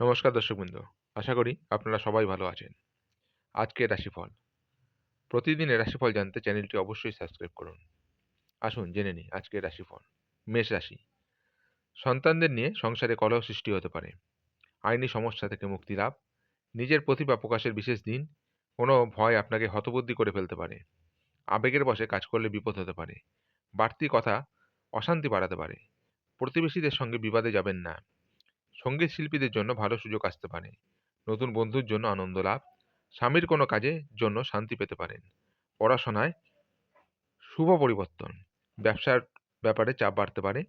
নমস্কার দর্শকবৃন্দ আশা করি আপনারা সবাই ভালো আছেন। আজকের রাশিফল। প্রতিদিনের রাশিফল জানতে চ্যানেলটি অবশ্যই সাবস্ক্রাইব করুন। আসুন জেনে নিই আজকের রাশিফল। মেষ রাশি। সন্তানদের নিয়ে সংসারে কলহ সৃষ্টি হতে পারে। আইনি সমস্যা থেকে মুক্তি লাভ। নিজের প্রতিভা প্রকাশের বিশেষ দিন। কোনো ভয় আপনাকে হতবুদ্ধি করে ফেলতে পারে। আবেগের বসে কাজ করলে বিপদ হতে পারে। বাড়তি কথা অশান্তি বাড়াতে পারে। প্রতিবেশীদের সঙ্গে বিবাদে যাবেন না। সংগীত শিল্পীদের জন্য ভালো সুযোগ আসতে পারে। নতুন বন্ধুর জন্য আনন্দ লাভ, স্বামীর কোনো কাজের জন্য শান্তি পেতে পারেন। পড়াশোনায় শুভ পরিবর্তন, ব্যবসার ব্যাপারে চাপ বাড়তে পারে,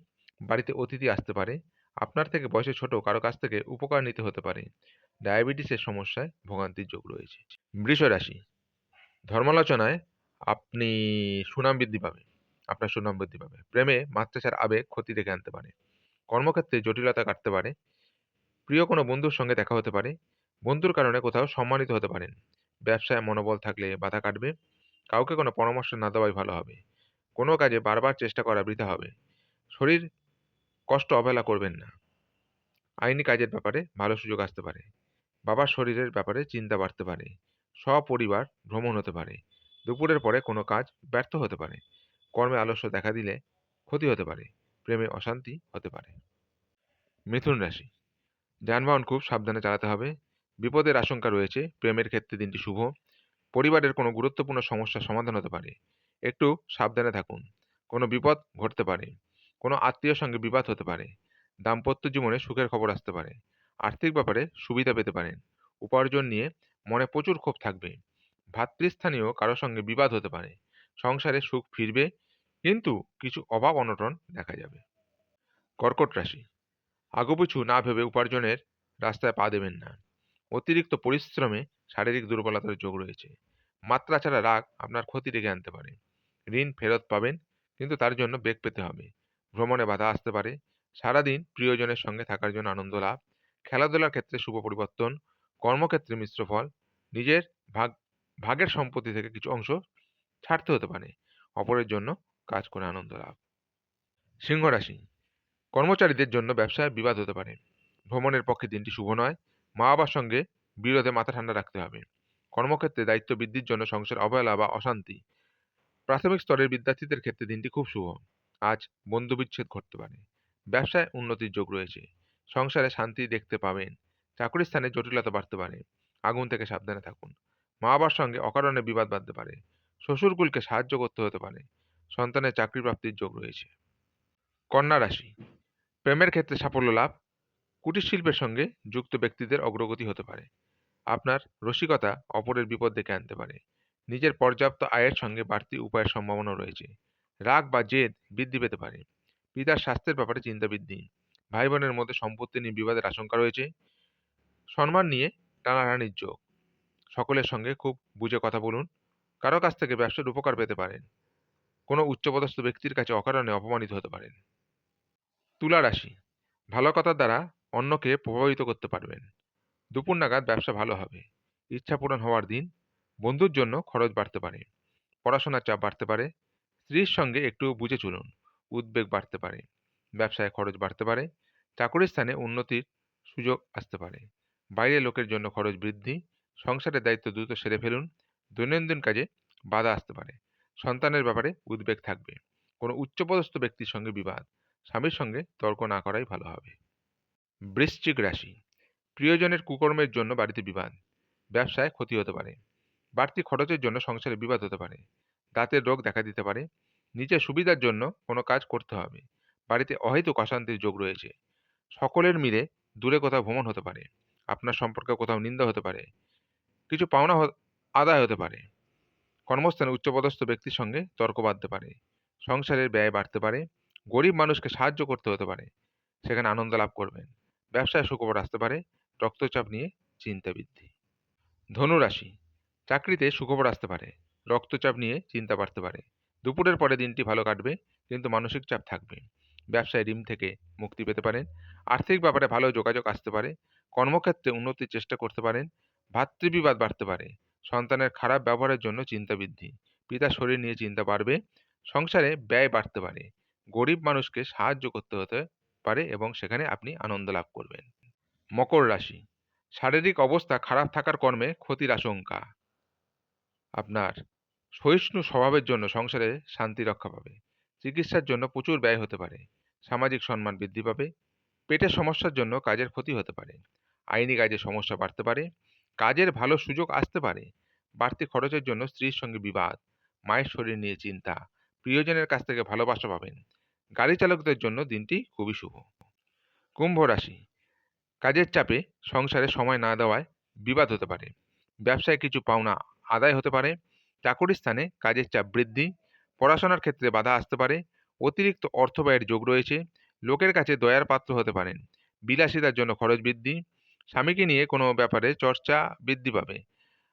বাড়িতে অতিথি আসতে পারে, আপনার থেকে বয়সে ছোট কারও কাছ থেকে উপকার নিতে হতে পারে। ডায়াবেটিসের সমস্যায় ভোগান্তির যোগ রয়েছে। বৃষ রাশি, ধর্মালোচনায় আপনি সুনাম বৃদ্ধি পাবে, আপনার সুনাম বৃদ্ধি পাবে। প্রেমে মাত্রাচার আবেগ ক্ষতি ডেকে আনতে পারে। কর্মক্ষেত্রে জটিলতা কাটতে পারে প্রিয় কোনো বন্ধুর সঙ্গে দেখা হতে পারে, বন্ধুর কারণে কোথাও সম্মানিত হতে পারেন। ব্যবসায় মনোবল থাকলে বাধা কাটবে, কাউকে কোনো পরামর্শ না দেওয়াই ভালো হবে। কোনো কাজে বারবার চেষ্টা করা বৃথা হবে। শরীর কষ্ট অবহেলা করবেন না। আইনি কাজের ব্যাপারে ভালো সুযোগ আসতে পারে। বাবার শরীরের ব্যাপারে চিন্তা বাড়তে পারে। সপরিবার ভ্রমণ হতে পারে। দুপুরের পরে কোনো কাজ ব্যর্থ হতে পারে। কর্মে আলস্য দেখা দিলে ক্ষতি হতে পারে। প্রেমে অশান্তি হতে পারে। মিথুন রাশি যানবাহন খুব সাবধানে চালাতে হবে। বিপদের আশঙ্কা রয়েছে, প্রেমের ক্ষেত্রে দিনটি শুভ। পরিবারের কোনো গুরুত্বপূর্ণ সমস্যার সমাধান হতে পারে। একটু সাবধানে থাকুন। কোনো বিপদ ঘটতে পারে। কোনো আত্মীয় সঙ্গে বিবাদ হতে পারে। দাম্পত্য জীবনে সুখের খবর আসতে পারে। আর্থিক ব্যাপারে সুবিধা পেতে পারেন। উপার্জন নিয়ে মনে প্রচুর ক্ষোভ থাকবে। ভাতৃস্থানীয় কারও সঙ্গে বিবাদ হতে পারে। সংসারে সুখ ফিরবে, কিন্তু কিছু অভাব অনটন দেখা যাবে। কর্কট রাশি আগুপিছু না ভেবে উপার্জনের রাস্তায় পা দেবেন না। অতিরিক্ত পরিশ্রমে শারীরিক দুর্বলতার যোগ রয়েছে। মাত্রা ছাড়া রাগ আপনার ক্ষতি ডেকে আনতে পারে। ঋণ ফেরত পাবেন, কিন্তু তার জন্য বেগ পেতে হবে। ভ্রমণে বাধা আসতে পারে। সারাদিন প্রিয়জনের সঙ্গে থাকার জন্য আনন্দ লাভ। খেলাধুলার ক্ষেত্রে শুভ পরিবর্তন, কর্মক্ষেত্রে মিশ্র ফল। নিজের ভাগ, ভাগের সম্পত্তি থেকে কিছু অংশ ছাড়তে হতে পারে। অপরের জন্য কাজ করে আনন্দ লাভ। সিংহ রাশি কর্মচারীদের জন্য ব্যবসায় বিবাদ হতে পারে। ভ্রমণের পক্ষে দিনটি শুভ নয় মা বাবার সঙ্গে বিরোধে মাথা ঠান্ডা রাখতে হবে। কর্মক্ষেত্রে দায়িত্ব বৃদ্ধির জন্য সংসার অবহেলা বা অশান্তি। প্রাথমিক স্তরের বিদ্যার্থীদের ক্ষেত্রে দিনটি খুব শুভ। আজ বন্ধুবিচ্ছেদ ঘটতে পারে। ব্যবসায় উন্নতির যোগ রয়েছে। সংসারে শান্তি দেখতে পাবেন। চাকরি স্থানে জটিলতা বাড়তে পারে। আগুন থেকে সাবধানে থাকুন। মা বাবার সঙ্গে অকারণে বিবাদ বাঁধতে পারে। শ্বশুরকুলকে সাহায্য করতে হতে পারে। সন্তানের চাকরি প্রাপ্তির যোগ রয়েছে। কন্যা রাশি। প্রেমের ক্ষেত্রে সাফল্য লাভ কুটির শিল্পের সঙ্গে যুক্ত ব্যক্তিদের অগ্রগতি হতে পারে। আপনার রসিকতা অপরের বিপদ ডেকে আনতে পারে। নিজের পর্যাপ্ত আয়ের সঙ্গে বাড়তি উপায়ের সম্ভাবনা রয়েছে। রাগ বা জেদ বৃদ্ধি পেতে পারে। পিতার স্বাস্থ্যের ব্যাপারে চিন্তা বৃদ্ধি। ভাই বোনের মধ্যে সম্পত্তি নিয়ে বিবাদের আশঙ্কা রয়েছে। সম্মান নিয়ে টানাটানির যোগ। সকলের সঙ্গে খুব বুঝে কথা বলুন। কারও কাছ থেকে ব্যবসার উপকার পেতে পারেন। কোনো উচ্চপদস্থ ব্যক্তির কাছে অকারণে অপমানিত হতে পারেন। তুলা রাশি। ভালো কথার দ্বারা অন্যকে প্রভাবিত করতে পারবেন। দুপুর নাগাদ ব্যবসা ভালো হবে। ইচ্ছা পূরণ হওয়ার দিন, বন্ধুর জন্য খরচ বাড়তে পারে। পড়াশোনার চাপ বাড়তে পারে। স্ত্রীর সঙ্গে একটু বুঝে চলুন, উদ্বেগ বাড়তে পারে। ব্যবসায় খরচ বাড়তে পারে। চাকরির স্থানে উন্নতির সুযোগ আসতে পারে। বাইরের লোকের জন্য খরচ বৃদ্ধি। সংসারের দায়িত্ব দ্রুত সেরে ফেলুন। দৈনন্দিন কাজে বাধা আসতে পারে। সন্তানের ব্যাপারে উদ্বেগ থাকবে। কোনো উচ্চপদস্থ ব্যক্তির সঙ্গে বিবাদ। স্বামীর সঙ্গে তর্ক না করাই ভালো হবে। বৃশ্চিক রাশি, প্রিয়জনের কুকর্মের জন্য বাড়িতে বিবাদ ব্যবসায় ক্ষতি হতে পারে, বাড়তি খরচের জন্য সংসারে বিবাদ হতে পারে, দাঁতের রোগ দেখা দিতে পারে, নিজের সুবিধার জন্য কোনো কাজ করতে হবে, বাড়িতে অহেতুক অশান্তির যোগ রয়েছে, সকলের মিলে দূরে কোথাও ভ্রমণ হতে পারে, আপনার সম্পর্কে কোথাও নিন্দা হতে পারে, কিছু পাওনা আদায় হতে পারে, কর্মস্থানে উচ্চপদস্থ ব্যক্তির সঙ্গে তর্ক বাঁধতে পারে, সংসারের ব্যয় বাড়তে পারে গরিব মানুষকে সাহায্য করতে হতে পারে। সেখানে আনন্দ লাভ করবেন। ব্যবসায় সুখবর আসতে পারে। রক্তচাপ নিয়ে চিন্তা বৃদ্ধি ধনুরাশি। চাকরিতে সুখবর আসতে পারে। রক্তচাপ নিয়ে চিন্তা বাড়তে পারে। দুপুরের পরে দিনটি ভালো কাটবে, কিন্তু মানসিক চাপ থাকবে। ব্যবসায় ঋণ থেকে মুক্তি পেতে পারেন। আর্থিক ব্যাপারে ভালো যোগাযোগ আসতে পারে। কর্মক্ষেত্রে উন্নতির চেষ্টা করতে পারেন। ভাতৃবিবাদ বাড়তে পারে। সন্তানের খারাপ ব্যবহারের জন্য চিন্তা বৃদ্ধি পিতার শরীর নিয়ে চিন্তা বাড়বে। সংসারে ব্যয় বাড়তে পারে। গরিব মানুষকে সাহায্য করতে হতে পারে এবং সেখানে আপনি আনন্দ লাভ করবেন। মকর রাশি, শারীরিক অবস্থা খারাপ থাকার কর্মে ক্ষতির আশঙ্কা। আপনার সহিষ্ণু স্বভাবের জন্য সংসারে শান্তি রক্ষা পাবে। চিকিৎসার জন্য প্রচুর ব্যয় হতে পারে। সামাজিক সম্মান বৃদ্ধি পাবে। পেটের সমস্যার জন্য কাজের ক্ষতি হতে পারে। আইনি কাজে সমস্যা বাড়তে পারে। কাজের ভালো সুযোগ আসতে পারে। বাড়তি খরচের জন্য স্ত্রীর সঙ্গে বিবাদ, মায়ের শরীর নিয়ে চিন্তা, প্রিয়জনের কাছ থেকে ভালোবাসা পাবেন। গাড়ি চালকদের জন্য দিনটি খুবই শুভ। কুম্ভ রাশি, কাজের চাপে সংসারে সময় না দেওয়ায় বিবাদ হতে পারে। ব্যবসায় কিছু পাওনা আদায় হতে পারে। চাকরি স্থানে কাজের চাপ বৃদ্ধি, পড়াশোনার ক্ষেত্রে বাধা আসতে পারে। অতিরিক্ত অর্থ ব্যয়ের যোগ রয়েছে। লোকের কাছে দয়ার পাত্র হতে পারেন বিলাসিতার জন্য খরচ বৃদ্ধি। স্বামীকে নিয়ে কোনো ব্যাপারে চর্চা বৃদ্ধি পাবে।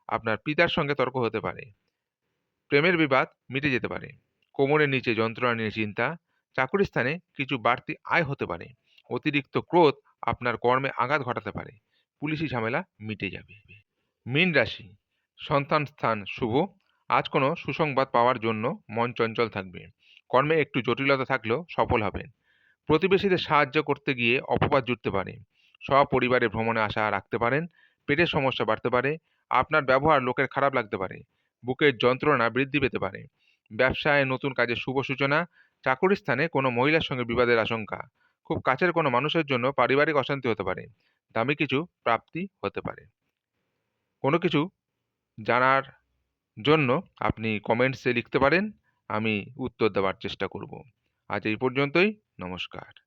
আপনার পিতার সঙ্গে তর্ক হতে পারে। প্রেমের বিবাদ মিটে যেতে পারে। কোমরের নিচে যন্ত্রণা নিয়ে চিন্তা। চাকুরি স্থানে কিছু বাড়তি আয় হতে পারে। অতিরিক্ত ক্রোধ আপনার কর্মে আঘাত ঘটাতে পারে। পুলিশি ঝামেলা মিটে যাবে। মীন রাশি, সন্তান স্থান শুভ। আজ কোনো সুসংবাদ পাওয়ার জন্য মন চঞ্চল থাকবে। কর্মে একটু জটিলতা থাকলেও সফল হবেন। প্রতিবেশীদের সাহায্য করতে গিয়ে অপবাদ জুটতে পারে। সপরিবারে ভ্রমণে আশা রাখতে পারেন। পেটের সমস্যা বাড়তে পারে। আপনার ব্যবহার লোকের খারাপ লাগতে পারে। বুকের যন্ত্রণা বৃদ্ধি পেতে পারে। ব্যবসায় নতুন কাজের শুভ সূচনা চাকুরি স্থানে কোনো মহিলার সঙ্গে বিবাদের আশঙ্কা। খুব কাছের কোনো মানুষের জন্য পারিবারিক অশান্তি হতে পারে। দামি কিছু প্রাপ্তি হতে পারে। কোনো কিছু জানার জন্য আপনি কমেন্টসে লিখতে পারেন। আমি উত্তর দেওয়ার চেষ্টা করব। আজ এই পর্যন্তই। নমস্কার।